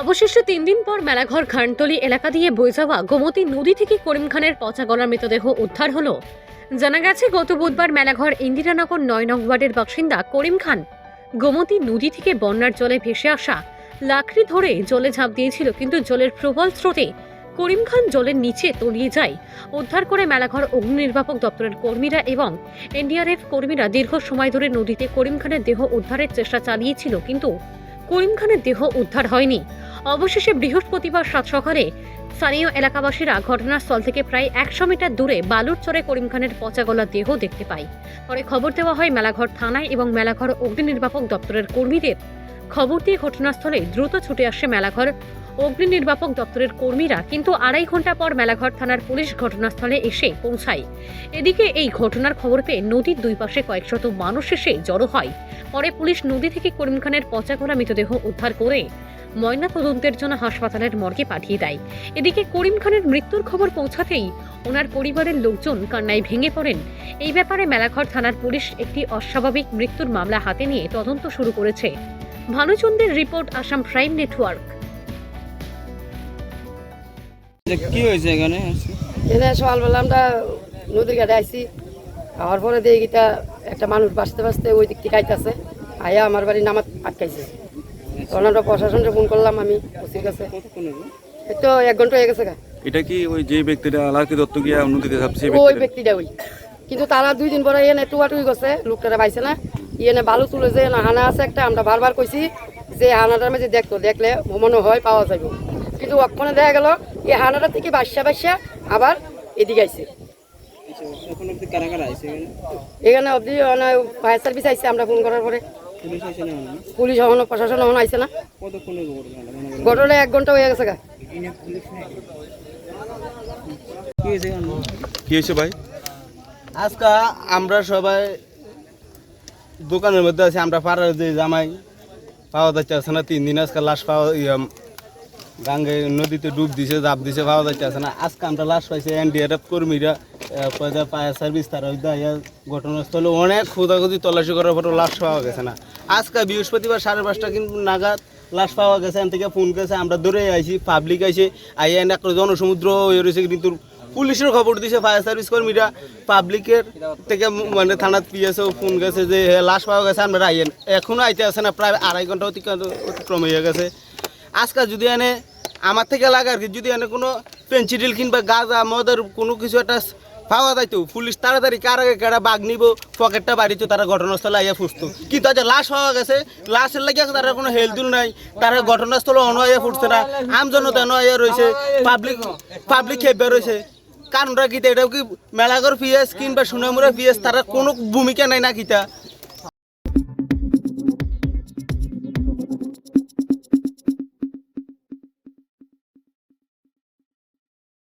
অবশেষে তিন দিন পর মেলাঘর খানতলি এলাকা দিয়ে বয়ে যাওয়া গোমতী নদী থেকে করিম খানের পচা গলার মৃতদেহ উদ্ধার হলো। জানা গেছে, গত বুধবার মেলাঘর ইন্দিরানগর নয় নং ওয়ার্ডের বাসিন্দা করিম খান গোমতী নদী থেকে বন্যার জলে ভেসে আসা লাকড়ি ধরে জলে ঝাঁপ দিয়েছিল, কিন্তু জলের প্রবল স্রোতে করিম খান জলের নিচে তলিয়ে যায়। উদ্ধার করে মেলাঘর অগ্নি নির্বাপক দপ্তরের কর্মীরা এবং এনডিআরএফ কর্মীরা দীর্ঘ সময় ধরে নদীতে করিম খানের দেহ উদ্ধারের চেষ্টা চালিয়েছিল, কিন্তু করিম খানের দেহ উদ্ধার হয়নি। অবশেষে বৃহস্পতিবার সাত সকালে স্থানীয় এলাকাবাসীরা ঘটনাস্থল থেকে প্রায় একশো মিটার দূরে বালুর চরে করিম খানের পচা গলা দেহ দেখতে পায়। পরে খবর দেওয়া হয় মেলাঘর থানায় এবং মেলাঘর অগ্নি নির্বাপক দপ্তরের কর্মীদের। খবর দিয়ে ঘটনাস্থলে দ্রুত ছুটে আসে মেলাঘর অগ্নি নির্বাপক দপ্তরের কর্মীরা, কিন্তু আড়াই ঘণ্টা পর মেলাঘর থানার পুলিশ ঘটনাস্থলে এসে পৌঁছায়। এদিকে এই ঘটনার খবর পেয়ে নদীর দুই পাশে কয়েকশত মানুষ এসে জড়ো হয়। পরে পুলিশ নদী থেকে করিম খানের পচা গলা মৃতদেহ উদ্ধার করে ময়না তদন্তের জন্য হাসপাতালের মর্গে পাঠিয়ে দেয়। এদিকে করিম খানের মৃত্যুর খবর পৌঁছাতেই ওনার পরিবারের লোকজন কান্নায় ভেঙে পড়েন। এই ব্যাপারে মেলাঘর থানার পুলিশ একটি অস্বাভাবিক মৃত্যুর মামলা হাতে নিয়ে তদন্ত শুরু করেছে। ভানুচন্দ্রের রিপোর্ট আসাম প্রাইম নেটওয়ার্ক। যে কি হয়েছে এখানে? সকালবেলা আমরা নদীর ঘাটে আইছি। আবার পরে দিয়ে একটা মানুষ বাঁচতে বাঁচতে ওই দিক থেকে আইতাছে। আয়া আমার বাড়ি নামাত আটকাইছে। তখন প্রশাসনকে ফোন করলাম আমি ওসির কাছে এই তো এক ঘণ্টা হয়ে গেছে গা। এটা কি ওই যে ব্যক্তিটা লাকি দত্ত গিয়া নদীতে যাচ্ছে ওই ব্যক্তিটা? ওই। কিন্তু তারা দুই দিন পরে এনে টুয়াটুই গেছে লোকটারা পাইছে না। ইয়েনে বালু তুলে যে হানা আছে একটা আমরা বারবার কইছি যে হানাটার মধ্যে দেখতো দেখলে মনে হয় পাওয়া যাবে কিন্তু ওখানে দেখা গেল এই হানাটা থেকে বাসা বাসা আবার এদিকে আইছে। আচ্ছা, এখানে অবধি ফায়ার সার্ভিস আইছে আমরা ফোন করার পরে। পুলিশ আছে না এখনও প্রশাসন এখনও আইসে না? মনে? ঘটনা এক ঘণ্টা হয়ে গেছে গা কি হয়েছে এখানে? কি হয়েছে ভাই আজকে আমরা সবাই দোকানের মধ্যে আছি আমরা পাড়ার যে জামাই পাওয়া যাচ্ছে না তিন দিন আজকে লাশ পাওয়া ইয়ে, গাঙ্গে নদীতে ডুব দিছে, জাপ দিছে পাওয়া যাচ্ছে না। আজকে আমরা লাশ পাইছি এনডিআরএফ কর্মীরা ফায়ার সার্ভিস তারা ঘটনাস্থলে অনেক খোঁজাখুঁজি তল্লাশি করার পরও লাশ পাওয়া গেছে না। আজকে বৃহস্পতিবার সাড়ে পাঁচটা কিন্তু নাগাদ লাশ পাওয়া গেছে এন থেকে ফোন গেছে আমরা ধরে আইছি পাবলিক আইছে, আইয়া এনে একটা জনসমুদ্র হয়ে রয়েছে কিন্তু পুলিশের খবর দিছে ফায়ার সার্ভিস কর্মীরা পাবলিকের থেকে মানে থানাত পিএসও ফোন গেছে যে লাশ পাওয়া গেছে, আমরা আইয়েন। এখনও আইতে আছে না, প্রায় আড়াই ঘণ্টা অতিক্রম হয়ে গেছে। আজকে যদি এনে আমার থেকে লাগে আর কি, যদি এনে কোনো পেন্সিডিল কিংবা গাঁজা, মদের কোনো কিছু একটা পাওয়া যাইতো পুলিশ তাড়াতাড়ি কার আগে কারা বাঘ নিব, পকেটটা বাড়িতে, তারা ঘটনাস্থলে আইয়া ফুসতো কিন্তু আজ লাশ পাওয়া গেছে, লাশের লাগে তারা কোনো হেলদুল নাই, তারা ঘটনাস্থলে অনয়া ফুটছে না, আমজনতা নয়া রয়েছে পাবলিক পাবলিক খেপে রয়েছে কারণটা কিতা এটাও কি মেলাগর পিএস কিংবা সোনামুরা পিএস, তারা কোনো ভূমিকা নাই না কিতা?